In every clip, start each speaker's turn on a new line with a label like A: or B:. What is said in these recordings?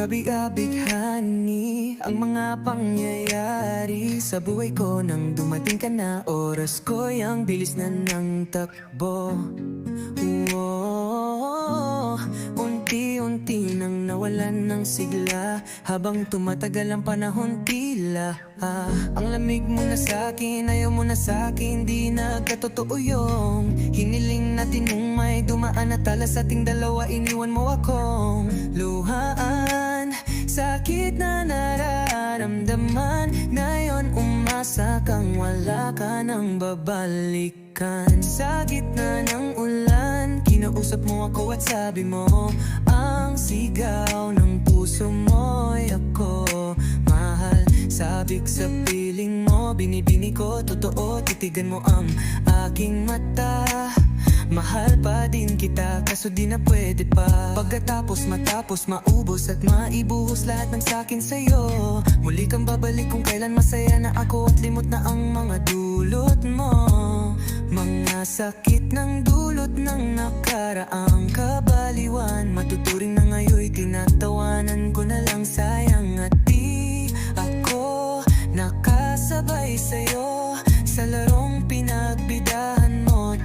A: Kabigabighani ang mga pangyayari. Sa buhay ko nang dumating ka na Oras ko ang bilis na ng takbo. Unti-unti nang nawalan ng sigla. Habang tumatagal ang panahon tila ah, Ang lamig mo na sa'kin, ayaw mo na sa'kin Di nagkatotoo yung hiniling natin Nung may dumaan na tala sa ating dalawa Iniwan mo akong luhaan Sakit na nararamdaman? Ngayon umasa kang wala ka nang babalikan. Sa gitna ng ulan Kinausap mo ako at sabi mo Ang sigaw ng puso mo'y ako. Mahal, sabik sa piling mo Binibini ko, totoo Titigan mo ang aking mata Mahal pa din kita kaso di na pwede pa. Pagkatapos matapos maubos at maibuhos lahat ng sakin sa'yo. Muli kang babalik kung kailan masaya na ako At limot na ang mga dulot mo. Mga sakit ng dulot ng nakaraang kabaliwan. Matuturing na ngayon tinatawanan ko na lang sayang At di ako nakasabay sa'yo. Sa larong pinagbidahan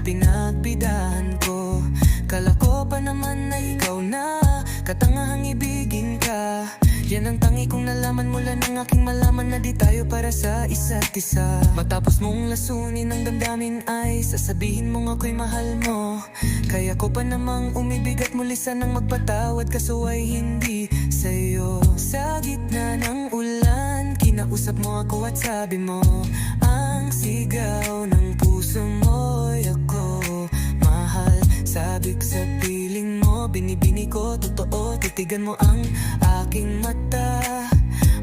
A: pinagbidahan ko. Kala ko pa naman na ikaw na Katangahang ibigin ka. Yan ang tangi kong nalaman mula ng aking malaman Na di tayo para sa isa't isa. Matapos mong lasunin ang damdamin ay Sasabihin mong ako'y mahal mo. Kaya ko pa namang umibig at muli sanang magpatawad Kaso ay hindi sa'yo. Sa gitna ng ulan Kinausap mo ako at sabi mo Ang sigaw ng puso mo'y ako sabik sa piling mo Binibini ko, totoo Titigan mo ang aking mata.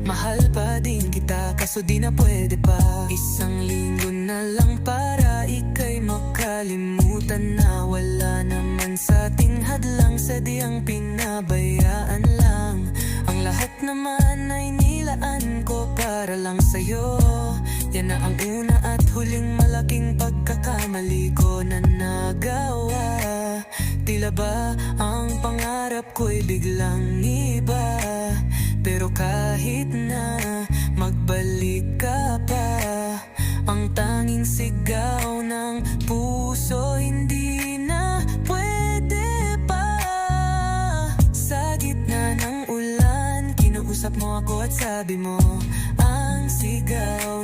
A: Mahal pa din kita Kaso di na pwede pa. Isang linggo na lang para ika'y makalimutan na Wala naman sa ating hadlang. Sadyang pinabayaan lang. Ang lahat naman ay nilaan ko para lang sa'yo. Yan na ang una at huling malaking pagkakamali Tila ba ang pangarap ko'y biglang iba? Pero kahit na magbalik ka pa Ang tanging sigaw ng puso hindi na pwede pa. Sa gitna ng ulan Kinausap mo ako at sabi mo Ang sigaw